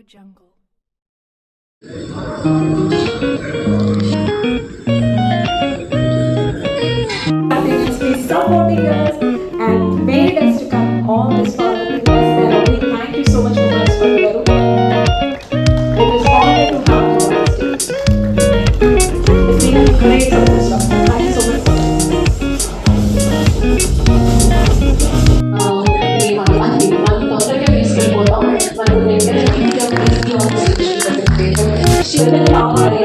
I Jungle. it's please stop. Lord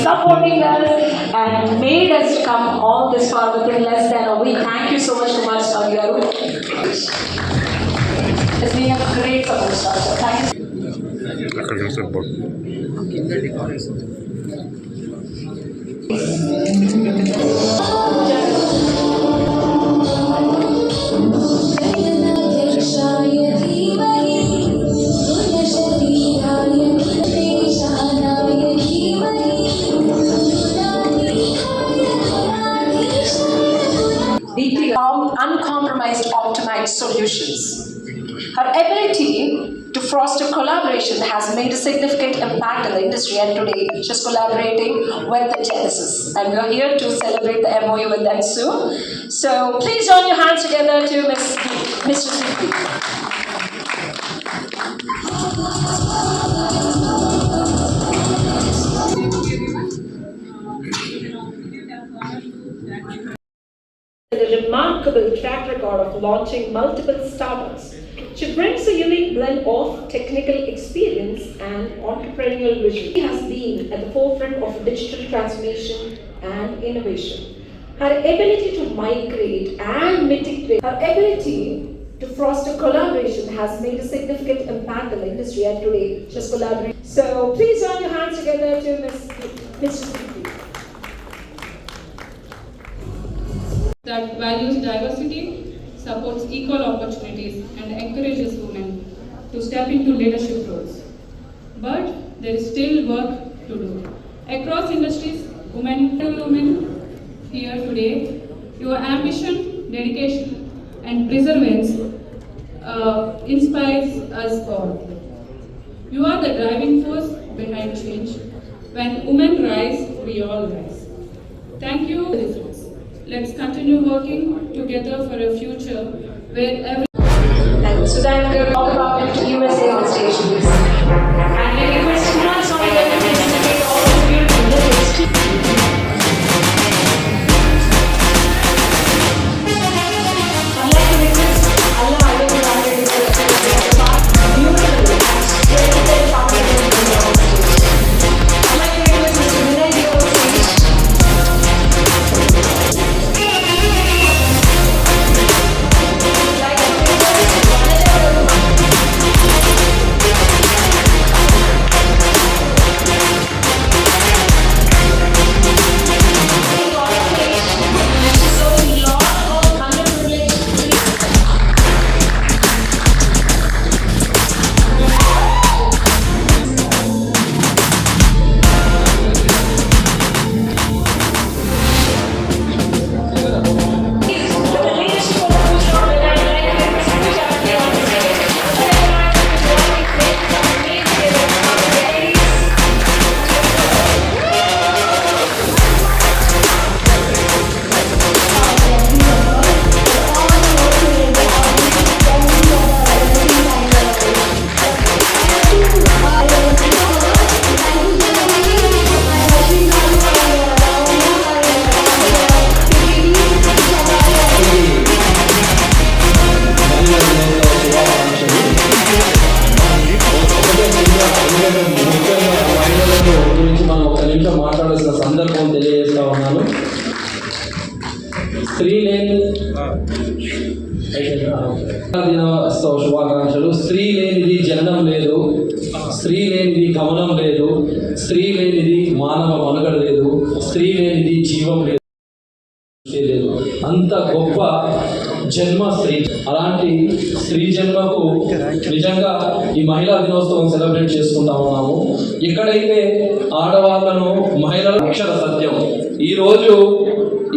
supporting us and made us come all this far within less than a week. Thank you so much, Kumar Swami Garu. It's been a great support, sir. Thank you. Academic support. Her ability to foster collaboration has made a significant impact in the industry, and today she's collaborating with the Genesis. And we're here to celebrate the MOU with them soon. So please join your hands together to Miss Mr. Supreet. a remarkable track record of launching multiple startups. She brings a unique blend of technical experience and entrepreneurial vision. She has been at the forefront of digital transformation and innovation. Her ability to migrate and mitigate, her ability to foster collaboration has made a significant impact in the industry and today she's collaborating. So please join your hands together to Ms. that values diversity, supports equal opportunities, and encourages women to step into leadership roles. But there is still work to do. Across industries, women, women here today, your ambition, dedication, and perseverance uh, inspires us all. You are the driving force behind change. When women rise, we all rise. Thank you. Let's continue working together for a future where every Sudhir అంత గొప్ప జన్మ స్త్రీ. అలాంటి స్త్రీ జన్మకు నిజంగా ఈ మహిళా దినోత్సవం సెలబ్రేట్ చేసుకుంటా ఉన్నాము. ఎక్కడైతే ఆడవాళ్ళను మహిళల అక్షర సత్యం. ఈరోజు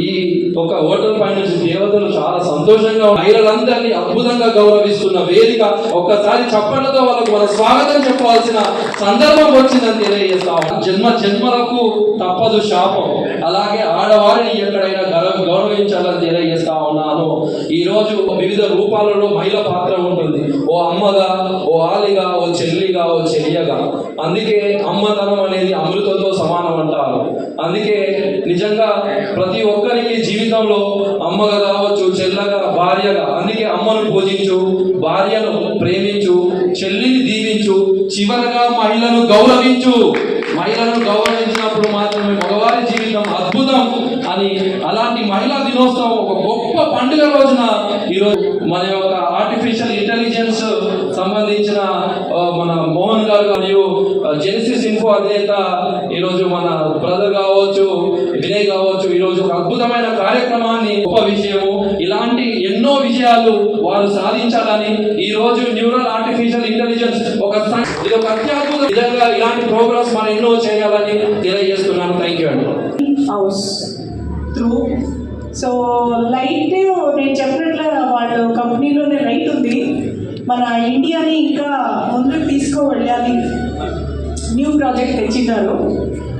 ఈ ఒక హోటల్ పై నుంచి దేవతలు చాలా సంతోషంగా మహిళలందరినీ అద్భుతంగా గౌరవిస్తున్న వేదిక. ఒక్కసారి చప్పట్లతో వాళ్ళకు మన స్వాగతం చెప్పాల్సిన సందర్భం వచ్చిందని తెలియజేస్తాం జన్మ జన్మలకు తప్పదు శాపం. అలాగే ఆడవారిని ఎక్కడైనా గౌరవించాలని తెలియజేస్తా ఉన్నాను. ఈ రోజు వివిధ రూపాలలో మహిళ పాత్ర ఉంటుంది. ఓ అమ్మగా ఓ ఆలిగా ఓ చెల్లిగా ఓ చెల్లియగా అందుకే అమ్మతనం అనేది అమృతంతో సమానం అంటారు. అందుకే నిజంగా ప్రతి ఒక్కరికి జీవితంలో అమ్మగా కావచ్చు చెల్లగా భార్యగా అందుకే అమ్మను పూజించు భార్యను ప్రేమించు చెల్లిని దీవించు చివరగా మహిళను గౌరవించు. మహిళలను గౌరవించినప్పుడు మాత్రమే మగవారి జీవితం అద్భుతం అని అలాంటి మహిళా దినోత్సవం ఒక గొప్ప పండుగ రోజున ఈరోజు మన యొక్క ఆర్టిఫిషియల్ ఇంటెలిజెన్స్ సంబంధించిన మన మోహన్ గారు మరియు జెనిసిస్ ఇన్ఫో అధినేత ఈరోజు మన బ్రదర్ కావచ్చు వినయ్ కావచ్చు ఈరోజు ఒక అద్భుతమైన కార్యక్రమాన్ని గొప్ప విషయము ఇలాంటి ఎన్నో విజయాలు వారు సాధించాలని ఈ రోజు న్యూరల్ ఆర్టిఫిషియల్ ఇంటెలిజెన్స్ ఒక ఇది ఒక అత్యద్భుత విధంగా ఇలాంటి ప్రోగ్రామ్స్ మనం ఎన్నో చేయాలని తెలియజేస్తున్నాను. థ్యాంక్ యూ అండి హౌస్ త్రూ సో లైట్ నేను చెప్పినట్లు వాళ్ళ కంపెనీలోనే లైట్ ఉంది. మన ఇండియాని ఇంకా ముందుకు తీసుకువెళ్ళాలి. న్యూ ప్రాజెక్ట్ తెచ్చినారు.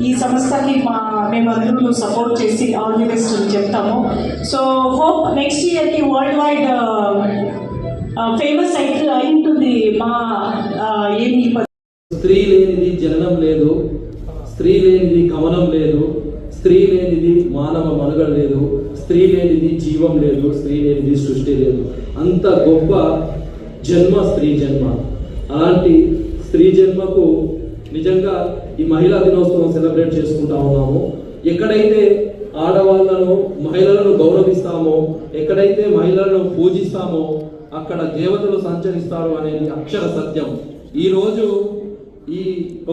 ఈ సంస్థకి మా మేమందరూ సపోర్ట్ చేసి ఆల్ ది బెస్ట్ చెప్తాము. సో హోప్ నెక్స్ట్ ఇయర్కి వరల్డ్ వైడ్ ఫేమస్ అయితే అయి ఉంటుంది మా uh, ఏమి స్త్రీ లేనిది జననం లేదు స్త్రీ లేనిది కమనం లేదు స్త్రీ లేనిది మానవ మనుగడ లేదు స్త్రీ లేనిది జీవం లేదు స్త్రీ లేనిది సృష్టి లేదు. అంత గొప్ప జన్మ స్త్రీ జన్మ. అలాంటి స్త్రీ జన్మకు నిజంగా ఈ మహిళా దినోత్సవం సెలబ్రేట్ చేసుకుంటా ఉన్నాము. ఎక్కడైతే ఆడవాళ్ళను మహిళలను గౌరవిస్తామో ఎక్కడైతే మహిళలను పూజిస్తామో అక్కడ దేవతలు సంచరిస్తారు అనేది అక్షర సత్యం. ఈరోజు ఈ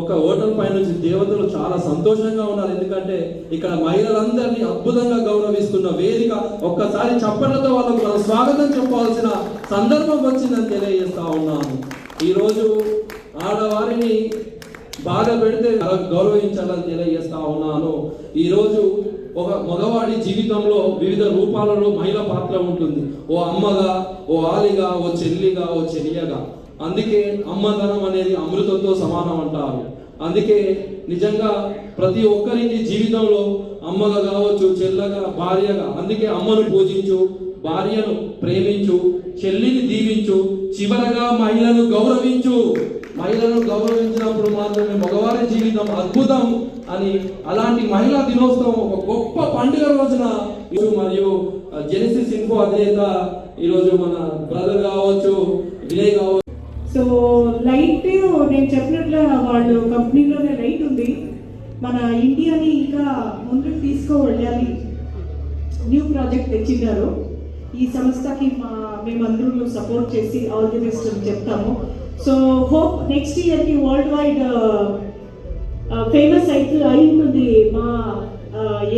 ఒక హోటల్ పై నుంచి దేవతలు చాలా సంతోషంగా ఉన్నారు. ఎందుకంటే ఇక్కడ మహిళలందరినీ అద్భుతంగా గౌరవిస్తున్న వేదిక ఒక్కసారి చప్పట్లతో వాళ్ళకు స్వాగతం చెప్పాల్సిన సందర్భం వచ్చిందని తెలియజేస్తా ఉన్నాను. ఈరోజు ఆడవారిని బాధ పెడితే గౌరవించాలని తెలియజేస్తా ఉన్నాను. ఈరోజు ఒక మగవాడి జీవితంలో వివిధ రూపాలలో మహిళ పాత్ర ఉంటుంది. ఓ అమ్మగా ఓ ఆలిగా ఓ చెల్లిగా ఓ చెల్లియగా అందుకే అమ్మతనం అనేది అమృతంతో సమానం అంటారు అందుకే నిజంగా ప్రతి ఒక్కరికి జీవితంలో అమ్మగా కావచ్చు చెల్లగా భార్యగా అందుకే అమ్మను పూజించు భార్యను ప్రేమించు చెల్లిని దీవించు చివరగా మహిళను గౌరవించు. మహిళలను గౌరవించినప్పుడు మాత్రమే మగవారి జీవితం అద్భుతం అని అలాంటి మహిళా దినోత్సవం ఒక గొప్ప పండుగ రోజున మరియు జెనసిస్ ఇన్ఫో అధినేత ఈరోజు మన బ్రదర్ కావచ్చు వినయ్ కావచ్చు. సో లైట్ నేను చెప్పినట్లు వాళ్ళు కంపెనీలోనే లైట్ ఉంది. మన ఇండియాని ఇంకా ముందుకు తీసుకువెళ్ళాలి. న్యూ ప్రాజెక్ట్ తెచ్చినారు ఈ సంస్థకి మా మేమందరూ సపోర్ట్ చేసి ఆల్ ది బెస్ట్ అని చెప్తాము. సో హోప్ నెక్స్ట్ ఇయర్కి వరల్డ్ వైడ్ ఫేమస్ అయితే అయింది మా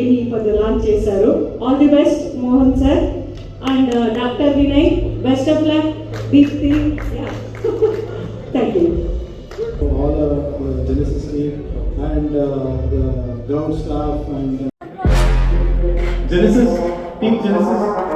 ఏమి పది లాంచ్ చేశారు. All the best Mohan sir. And doctor Vinay best of luck Deepti thank you. and uh, the ground staff and uh, Genesis, Team Genesis.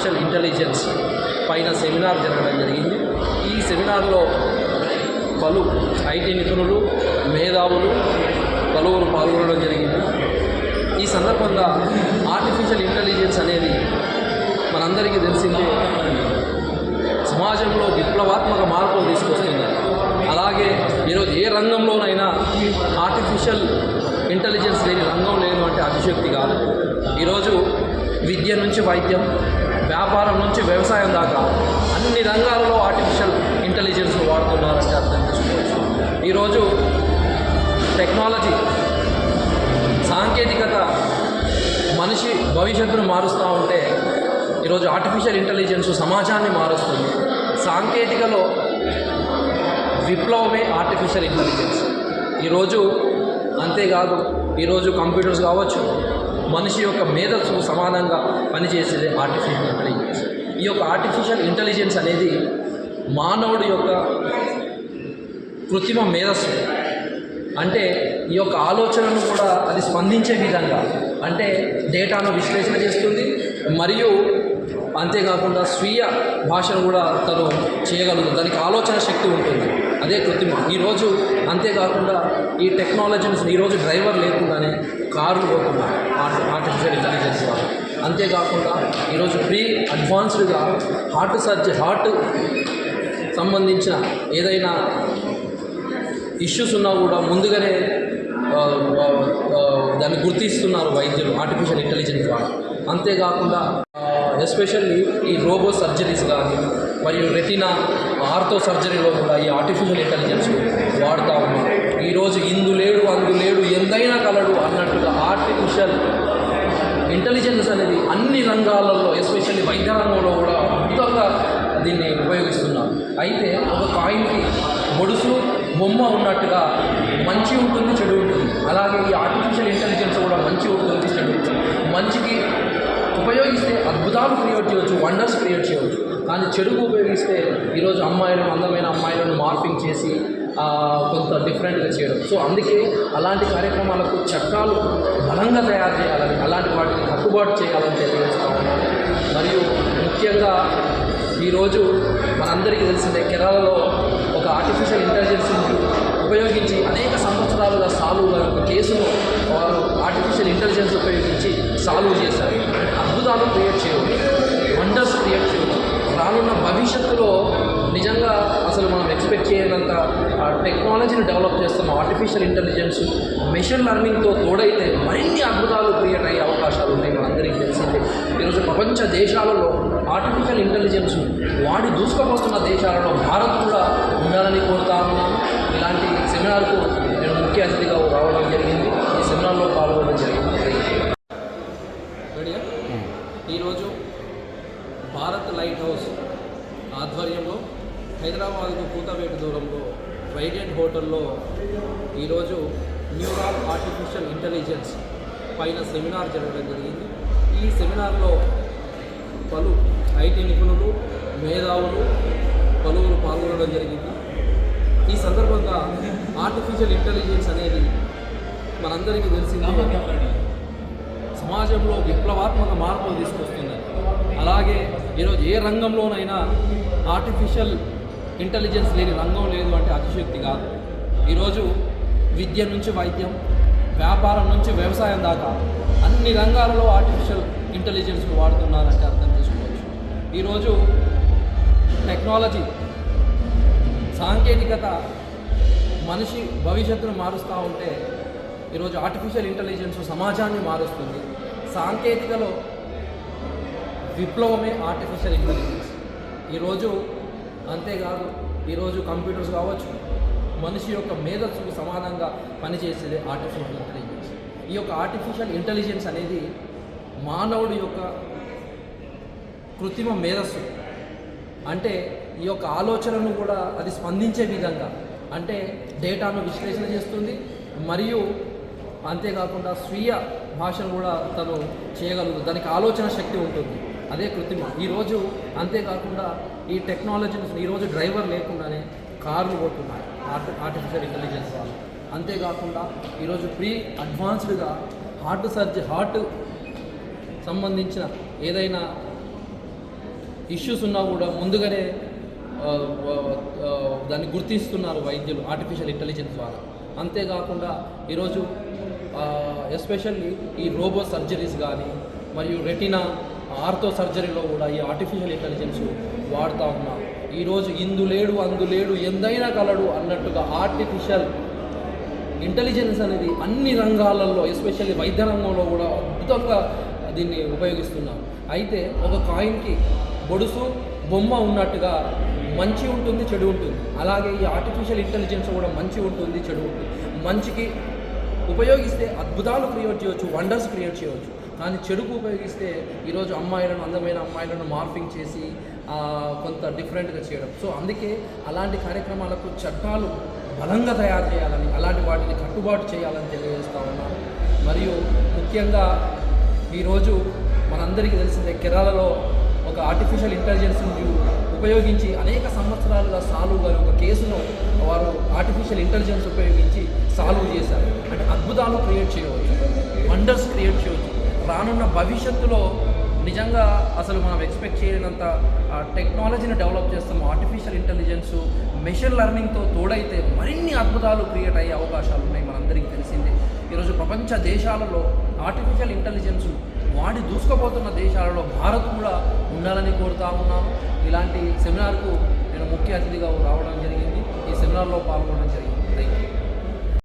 Artificial intelligence పైన seminar జరగడం జరిగింది. ఈ సెమినార్లో పలు ఐటీ నిపుణులు మేధావులు పలువురు పాల్గొనడం జరిగింది. ఈ సందర్భంగా ఆర్టిఫిషియల్ ఇంటెలిజెన్స్ అనేది మనందరికీ తెలిసిందే. సమాజంలో విప్లవాత్మక మార్పులు తీసుకొస్తుంది అలాగే ఈరోజు ఏ రంగంలోనైనా ఆర్టిఫిషియల్ ఇంటెలిజెన్స్ లేని రంగం లేదు అంటే అతిశక్తి కాదు. ఈరోజు విద్య నుంచి వైద్యం వ్యాపారం నుంచి వ్యవసాయం దాకా అన్ని రంగాలలో ఆర్టిఫిషియల్ ఇంటెలిజెన్స్ వాడుతున్నారంటే అర్థం చేసుకోవచ్చు. ఈరోజు టెక్నాలజీ సాంకేతికత మనిషి భవిష్యత్తును మారుస్తూ ఉంటే ఈరోజు ఆర్టిఫిషియల్ ఇంటెలిజెన్స్ సమాజాన్ని మారుస్తుంది. సాంకేతికలో విప్లవమే ఆర్టిఫిషియల్ ఇంటెలిజెన్స్ ఈరోజు అంతేకాదు ఈరోజు కంప్యూటర్స్ కావచ్చు మనిషి యొక్క మేధస్సుకు సమానంగా పనిచేసేది ఆర్టిఫిషియల్ ఇంటెలిజెన్స్ ఈ యొక్క ఆర్టిఫిషియల్ ఇంటెలిజెన్స్ అనేది మానవుడి యొక్క కృత్రిమ మేధస్సు. అంటే ఈ యొక్క ఆలోచనను కూడా అది స్పందించే విధంగా అంటే డేటాను విశ్లేషణ చేస్తుంది మరియు అంతేకాకుండా స్వీయ భాషను కూడా తను చేయగలదు దానికి ఆలోచన శక్తి ఉంటుంది. అదే కృత్రిమ. ఈరోజు అంతేకాకుండా ఈ టెక్నాలజీని ఈరోజు డ్రైవర్ లేకుండానే కార్లు పోతున్నాయి. ఆర్టిఫిషియల్ ఇంటెలిజెన్స్ ద్వారా అంతేకాకుండా ఈరోజు ప్రీ అడ్వాన్స్డ్గా హార్ట్ సర్జరీ హార్ట్ సంబంధించిన ఏదైనా ఇష్యూస్ ఉన్నా కూడా ముందుగానే దాన్ని గుర్తిస్తున్నారు వైద్యులు ఆర్టిఫిషియల్ ఇంటెలిజెన్స్ ద్వారా అంతేకాకుండా ఎస్పెషల్లీ ఈ రోబో సర్జరీస్ కానీ మరియు రెటీనా ఆర్థో సర్జరీలో కూడా ఈ ఆర్టిఫిషియల్ ఇంటెలిజెన్స్ వాడుతూ ఉన్నారు. ఈరోజు ఇందు లేడు అందు లేడు ఎంతైనా కలడు అన్నట్టుగా ఆర్టిఫిషియల్ ఇంటెలిజెన్స్ అనేది అన్ని రంగాలలో ఎస్పెషల్లీ వైద్య రంగంలో కూడా అద్భుతంగా దీన్ని ఉపయోగిస్తున్నారు. అయితే ఒక కాయిన్కి గొడుసు బొమ్మ ఉన్నట్టుగా మంచి ఉంటుంది చెడు ఉంటుంది. అలాగే ఈ ఆర్టిఫిషియల్ ఇంటెలిజెన్స్ కూడా మంచి ఉంటుంది చెడు ఉంటుంది. మంచికి ఉపయోగిస్తే అద్భుతాలు క్రియేట్ చేయవచ్చు వండర్స్ క్రియేట్ చేయవచ్చు. కానీ చెడుకు ఉపయోగిస్తే ఈరోజు అమ్మాయిలను అందమైన అమ్మాయిలను మార్పింగ్ చేసి కొంత డిఫరెంట్గా చేయడం. సో అందుకే అలాంటి కార్యక్రమాలకు చట్టాలు బలంగా తయారు చేయాలని అలాంటి వాటిని కట్టుబాటు చేయాలని తెలియజేస్తా ఉన్నాను. మరియు ముఖ్యంగా ఈరోజు మనందరికీ తెలిసిందే కేరళలో ఒక ఆర్టిఫిషియల్ ఇంటెలిజెన్స్ ఉపయోగించి అనేక సంవత్సరాలుగా సాల్వ్ ఒక కేసును వారు ఆర్టిఫిషియల్ ఇంటెలిజెన్స్ ఉపయోగించి సాల్వ్ చేశారు. అద్భుతాలు క్రియేట్ చేయవచ్చు. వండర్స్ క్రియేట్ చేయవచ్చు. రానున్న భవిష్యత్తులో నిజంగా అసలు మనం ఎక్స్పెక్ట్ చేయనంత ఆ టెక్నాలజీని డెవలప్ చేస్తున్న ఆర్టిఫిషియల్ ఇంటెలిజెన్స్ మెషిన్ లెర్నింగ్తో తోడైతే మరిన్ని అద్భుతాలు క్రియేట్ అయ్యే అవకాశాలు ఉన్నాయి మనందరికీ తెలిసిందే. ఈరోజు ప్రపంచ దేశాలలో ఆర్టిఫిషియల్ ఇంటెలిజెన్స్ వాడి దూసుకుపోతున్న దేశాలలో భారత్ కూడా ఉండాలని కోరుతా ఉన్నాను. ఇలాంటి సెమినార్కు నేను ముఖ్య అతిథిగా రావడం జరిగింది. ఈ సెమినార్లో పాల్గొనడం జరిగింది. ఈరోజు భారత్ లైట్ హౌస్ ఆధ్వర్యంలో హైదరాబాద్కు కూతవేటు దూరంలో వైడెంట్ హోటల్లో ఈరోజు న్యూరాల్ ఆర్టిఫిషియల్ ఇంటెలిజెన్స్ పైన సెమినార్ జరగడం జరిగింది. ఈ సెమినార్లో పలు ఐటీ నిపుణులు మేధావులు పలువురు పాల్గొనడం జరిగింది. ఈ సందర్భంగా ఆర్టిఫిషియల్ ఇంటెలిజెన్స్ అనేది మనందరికీ తెలిసింది. సమాజంలో విప్లవాత్మక మార్పులు తీసుకొస్తుంది అలాగే ఈరోజు ఏ రంగంలోనైనా ఆర్టిఫిషియల్ ఇంటెలిజెన్స్ లేని రంగం లేదు అంటే అతిశక్తి కాదు. ఈరోజు విద్య నుంచి వైద్యం వ్యాపారం నుంచి వ్యవసాయం దాకా అన్ని రంగాలలో ఆర్టిఫిషియల్ ఇంటెలిజెన్స్ వాడుతున్నారంటే అర్థం చేసుకోవచ్చు. ఈరోజు టెక్నాలజీ సాంకేతికత మనిషి భవిష్యత్తును మారుస్తూ ఉంటే ఈరోజు ఆర్టిఫిషియల్ ఇంటెలిజెన్స్ సమాజాన్ని మారుస్తుంది. సాంకేతికలో విప్లవమే ఆర్టిఫిషియల్ ఇంటెలిజెన్స్ ఈరోజు అంతేకాదు ఈరోజు కంప్యూటర్స్ కావచ్చు మనిషి యొక్క మేధస్సుకు సమానంగా పనిచేసేది ఆర్టిఫిషియల్ ఇంటెలిజెన్స్ ఈ యొక్క ఆర్టిఫిషియల్ ఇంటెలిజెన్స్ అనేది మానవుడి యొక్క కృత్రిమ మేధస్సు. అంటే ఈ యొక్క ఆలోచనను కూడా అది స్పందించే విధంగా అంటే డేటాను విశ్లేషణ చేస్తుంది మరియు అంతేకాకుండా స్వీయ భాషను కూడా తను చేయగలదు దానికి ఆలోచన శక్తి ఉంటుంది. అదే కృత్రిమ. ఈరోజు అంతేకాకుండా ఈ టెక్నాలజీని ఈరోజు డ్రైవర్ లేకుండానే కార్లు పోతున్నాయి ఆర్టి ఆర్టిఫిషియల్ ఇంటెలిజెన్స్ వాళ్ళు. అంతేకాకుండా ఈరోజు ప్రీ అడ్వాన్స్డ్గా హార్ట్ సర్జరీ హార్ట్ సంబంధించిన ఏదైనా ఇష్యూస్ ఉన్నా కూడా ముందుగానే దాన్ని గుర్తిస్తున్నారు వైద్యులు ఆర్టిఫిషియల్ ఇంటెలిజెన్స్ ద్వారా అంతేకాకుండా ఈరోజు ఎస్పెషల్లీ ఈ రోబో సర్జరీస్ కానీ మరియు రెటినా ఆర్థో సర్జరీలో కూడా ఈ ఆర్టిఫిషియల్ ఇంటెలిజెన్స్ వాడుతూ ఉన్నాం. ఈరోజు ఇందు లేడు అందు లేడు ఎందైనా కలడు అన్నట్టుగా ఆర్టిఫిషియల్ ఇంటెలిజెన్స్ అనేది అన్ని రంగాలలో ఎస్పెషల్లీ వైద్య రంగంలో కూడా అద్భుతంగా దీన్ని ఉపయోగిస్తున్నారు అయితే ఒక కాయిన్కి బొడుసు బొమ్మ ఉన్నట్టుగా మంచి ఉంటుంది చెడు ఉంటుంది. అలాగే ఈ ఆర్టిఫిషియల్ ఇంటెలిజెన్స్ కూడా మంచి ఉంటుంది చెడు ఉంటుంది. మంచికి ఉపయోగిస్తే అద్భుతాలు క్రియేట్ చేయవచ్చు వండర్స్ క్రియేట్ చేయవచ్చు కానీ చెడుకు ఉపయోగిస్తే ఈరోజు అమ్మాయిలను అందమైన అమ్మాయిలను మార్ఫింగ్ చేసి కొంత డిఫరెంట్గా చేయడం. సో అందుకే అలాంటి కార్యక్రమాలకు చట్టాలు బలంగా తయారు చేయాలని అలాంటి వాటిని కట్టుబాటు చేయాలని తెలియజేస్తా ఉన్నాను మరియు ముఖ్యంగా ఈరోజు మనందరికీ తెలిసిందే కేరళలో ఒక ఆర్టిఫిషియల్ ఇంటెలిజెన్స్ ఉపయోగించి అనేక సంవత్సరాలుగా సాల్వ్ గారు ఒక కేసును వారు ఆర్టిఫిషియల్ ఇంటెలిజెన్స్ ఉపయోగించి సాల్వ్ చేశారు. అంటే అద్భుతాలు క్రియేట్ చేయవచ్చు వండర్స్ క్రియేట్ చేయవచ్చు. రానున్న భవిష్యత్తులో నిజంగా అసలు మనం ఎక్స్పెక్ట్ చేయనంత ఆ టెక్నాలజీని డెవలప్ చేస్తాము ఆర్టిఫిషియల్ ఇంటెలిజెన్స్ మెషిన్ లెర్నింగ్తో తోడైతే మరిన్ని అద్భుతాలు క్రియేట్ అయ్యే అవకాశాలు ఉన్నాయి మనందరికీ తెలిసిందే. ఈరోజు ప్రపంచ దేశాలలో ఆర్టిఫిషియల్ ఇంటెలిజెన్స్ వాడి దూసుకుపోతున్న దేశాలలో భారత్ కూడా ఉండాలని కోరుతా ఉన్నాము ఇలాంటి సెమినార్కు నేను ముఖ్య అతిథిగా రావడం జరిగింది. ఈ సెమినార్లో పాల్గొనడం జరిగింది.